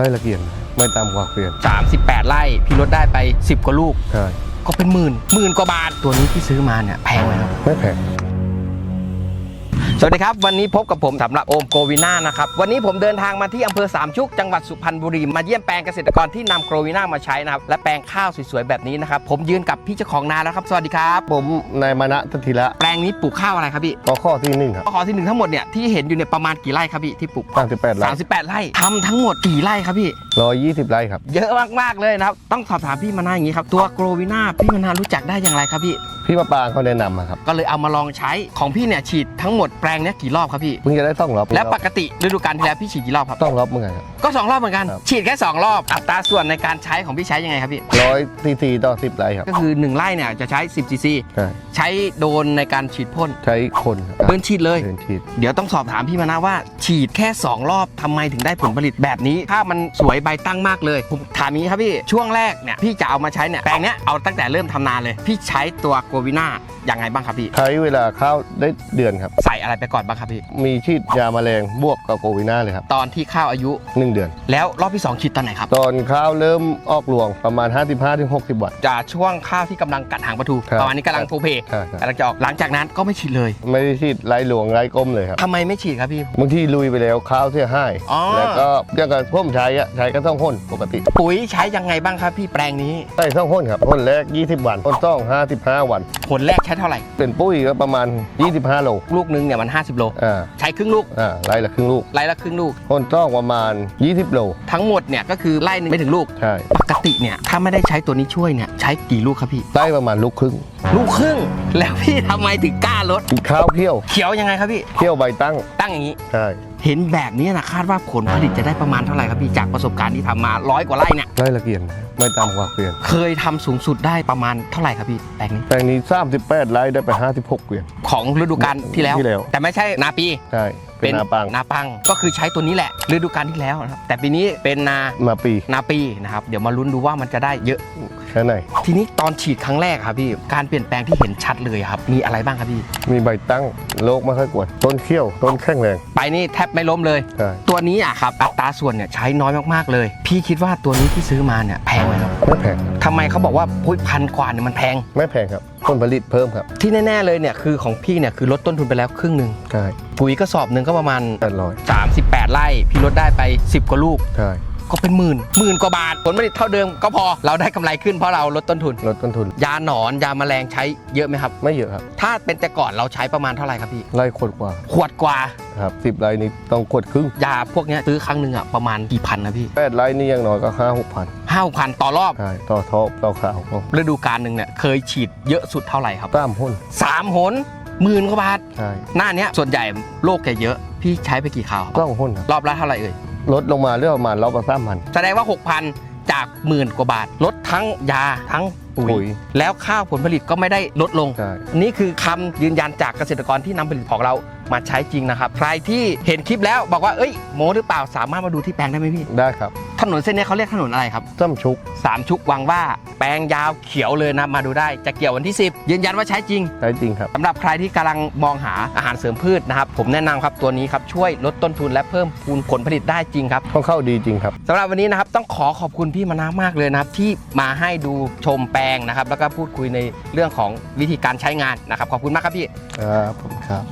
ไร่ละเกียนไม่ต่ำกว่าเกวียน38 ไร่พี่ลดได้ไป 10 กว่าลูก ใช่ก็เป็นหมื่นหมื่นกว่าบาทตัวนี้ที่ซื้อมาเนี่ยแพงไหมครับไม่แพง สวัสดีครับ วันนี้พบกับผมสำหรับโอมโกวิน่านะครับ วันนี้ผมเดินทางมาที่อำเภอสามชุกจังหวัดสุพรรณบุรีมาเยี่ยมแปลงเกษตรกรที่นำโกวิน่ามาใช้นะครับและแปลงข้าวสวยๆแบบนี้นะครับผมยืนกับพี่เจ้าของนาแล้วครับสวัสดีครับ ผมนายมานะทธิระแปลงนี้ปลูกข้าวอะไรครับพี่ก็ข้อที่หนึ่งครับขอที่หนึ่งทั้งหมดเนี่ยที่เห็นอยู่เนี่ยประมาณกี่ไร่ครับพี่ที่ปลูกตั้งสิบแปดไร่38ไร่ทำทั้งหมดกี่ไร่ครับพี่ร้อยยี่สิบไร่ครับเยอะมากๆเลยนะครับต้องสอบถามพี่มานาอย่างนี้ครับตัวโกลวิน่าพี่มานารู้จักได้อย่างไรครับพี่พี่มะปรางเขาแนะนำมาครับก็เลยเอามาลองใช้ของพี่เนี่ยฉีดทั้งหมดแปลงเนี้ยกี่รอบครับพี่ เพิ่งจะได้ต้องรอบและปกติฤดูกาลที่แล้วพี่ฉีดกี่รอบครับ ต้องรอบเมื่อไงครับ ก็ 2 รอบเหมือนกันครับฉีดแค่ 2 รอบ อัตราส่วนในการใช้ของพี่ใช้ยังไงครับพี่ร้อยซีซีต่อสิบไร่ครับ ก็คือ 1 ไร่เนี่ยจะใช้ 10ซีซีใช่ใช้โดนในการฉีดพ่น ใช้คนครับเดินฉีดเลยเดินฉีด เดี๋ยวต้องสอบถามพี่มานะว่า ฉีดแค่ 2 รอบทำไมถึงได้ผลผลิตแบบนี้ ถ้ามันสวยใบตั้งมากเลยผมถามอย่างนี้ครับพี่ ช่วงแรกเนี่ยพี่จะเอามาใช้เนี่ยแปลงเนี้ยเอาตั้งแต่เริ่มทำนาเลย พี่ใช้ตัวโกวิน่าอย่างไงบ้างครับพี่ ใช้เวลาข้าวได้เดือนครับ ใส่อะไรไปก่อนบ้างครับพี่ มีฉีดยาแมลงบวกกับโควิน่าเลยครับตอนที่ข้าวอายุ หนึ่งเดือน แล้วรอบที่ 2 ฉีดตอนไหนครับ ตอนข้าวเริ่มออกรวงประมาณ 55-60 วันจะช่วงข้าวที่กำลังกัดหางปลาทูครับประมาณนี้กำลังโพเพใช่ครับ กำลังจะออกหลังจากนั้นก็ไม่ฉีดเลยไม่ได้ฉีดไล่หลวงไล่ก้มเลยครับทำไมไม่ฉีดครับพี่ บางทีลุยไปแล้วข้าวเสียหายอ๋อ แล้วก็อย่างกับพ่มใช้อะใช้ก็ต้องพ่นปกติปุ๋ยใช้ยังไงบ้างครับพี่แปลงนี้ ใส่ต้องพ่นครับพ่นแรก 20 วันพ่นต้อง 55 วัน ผลแรกใช้เท่าไหร่ เป็นปุ้ยก็ประมาณ 25 โล ลูกนึงเนี่ยมัน 50 โล อ่า ใช้ครึ่งลูก อ่าไล่ละครึ่งลูก ไร่ละครึ่งลูกพ่นต้องประมาณ 20 โล ทั้งหมดเนี่ยก็คือไร่หนึงไม่ถึงลูก ใช่ ปกติเนี่ยถ้าไม่ได้ใช้ตัวนี้ช่วยเนี่ยใช้กี่ลูกครับพี่ไล่ประมาณลูกครึ่ง ลูกครึ่งแล้วพี่ทำไมถึงกล้าลดข้าวเคี่ยวเขียวยังไงครับพี่เคี่ยวใบตั้งตั้งอย่างนี้ ใช่เห็นแบบนี้นะคาดว่าผลผลิตจะได้ประมาณเท่าไหร่ครับพี่จากประสบการณ์ที่ทำมาร้อยกว่าไร่เนี่ยไล่ละเกียนไม่ต่ำกว่าเกวียนเคยทำสูงสุดได้ประมาณเท่าไหร่ครับพี่แปลงนี้แต่นี้38ไร่ได้ไป 56เกวียน ของฤดูกาลที่แล้ว ที่แล้ว แต่ไม่ใช่นาปี ใช่ เป็นนาปังนาปังก็คือใช้ตัวนี้แหละฤดูกาลที่แล้วนะครับแต่ปีนี้เป็นนามาปีนาปีนะครับเดี๋ยวมาลุ้นดูว่ามันจะได้เยอะแค่ไหนทีนี้ตอนฉีดครั้งแรกครับพี่การเปลี่ยนแปลงที่เห็นชัดเลยครับ มีอะไรบ้างครับพี่ มีใบตั้งโรคไม่ค่อยกวนต้นเคี่ยวต้นแข็งแรง ไปนี่แทบไม่ล้มเลยใช่ตัวนี้อะครับอัตราส่วนเนี่ยใช้น้อยมากๆเลย พี่คิดว่าตัวนี้ที่ซื้อมาเนี่ยแพงไหมครับ ไม่แพงทำไมเขาบอกว่าพุ้ยพันกว่าเนี่ยมันแพง ไม่แพงครับผลผลิตเพิ่มครับที่แน่ๆเลยเนี่ยคือของพี่เนี่ยคือลดต้นทุนไปแล้วครึ่งหนึ่งใช่ปุ๋ยกระสอบหนึ่งก็ประมาณ แปดร้อย38 ไร่พี่ลดได้ไป 10 กว่าลูกใช่ ก็เป็นหมื่นหมื่นกว่าบาทผลผลิตเท่าเดิมก็พอเราได้กำไรขึ้นเพราะเราลดต้นทุน ลดต้นทุน ยาหนอนยาแมลงใช้เยอะไหมครับ ไม่เยอะครับถ้าเป็นแต่ก่อนเราใช้ประมาณเท่าไหร่ครับพี่ ไล่ขวดกว่าขวดกว่า ครับสิบไร่นี้ต้องขวดครึ่งยาพวกเนี้ยซื้อครั้งหนึ่งอะประมาณกี่พันนะพี่แปดไร่นี่ยังน้อยก็ห้าหกพันห้าพันต่อรอบใช่ต่อทอบต่อข่าวก็ฤดูกาลหนึ่งเนี่ยเคยฉีดเยอะสุดเท่าไหร่ครับตามพ่นสามหนหมื่นกว่าบาทใช่หน้าเนี้ยส่วนใหญ่โรคแกเยอะพี่ใช้ไปกี่คราวครับต้องพ่นครับรอบละเท่าไหร่เอ่ย ลดลงมาเรื่อยประมาณรอบละสามพัน แสดงว่า 6,000 จากหมื่นกว่าบาท ลดทั้งยาทั้งปุ๋ปุ๋ย ย แล้วข้าวผลผลิตก็ไม่ได้ลดลง ใช่ นี่คือคำยืนยันจากเกษตรกรที่นำผลิตของเรามาใช้จริงนะครับ ใครที่เห็นคลิปแล้วบอกว่าเอ้ยโมหรือเปล่าสามารถมาดูที่แปลงได้ไหมพี่ ได้ครับ ถนนเส้นนี้เขาเรียกถนนอะไรครับซ้ำชุกสามชุกวังว่าแปลงยาวเขียวเลยนะมาดูได้จะเกี่ยววันที่ 10 ยืนยันว่าใช้จริงใช้จริงครับสำหรับใครที่กำลังมองหาอาหารเสริมพืชนะครับ ผมแนะนำครับตัวนี้ครับช่วยลดต้นทุนและเพิ่มพูนผลผลิตได้จริงครับต้องเข้าดีจริงครับสำหรับวันนี้นะครับต้องขอขอบคุณพี่มานามากเลยนะครับที่มาให้ดูชมแปลงนะครับแล้วก็พูดคุยในเรื่องของวิธีการใช้งานนะครับขอบคุณมากครับพี่ ครับผมครับ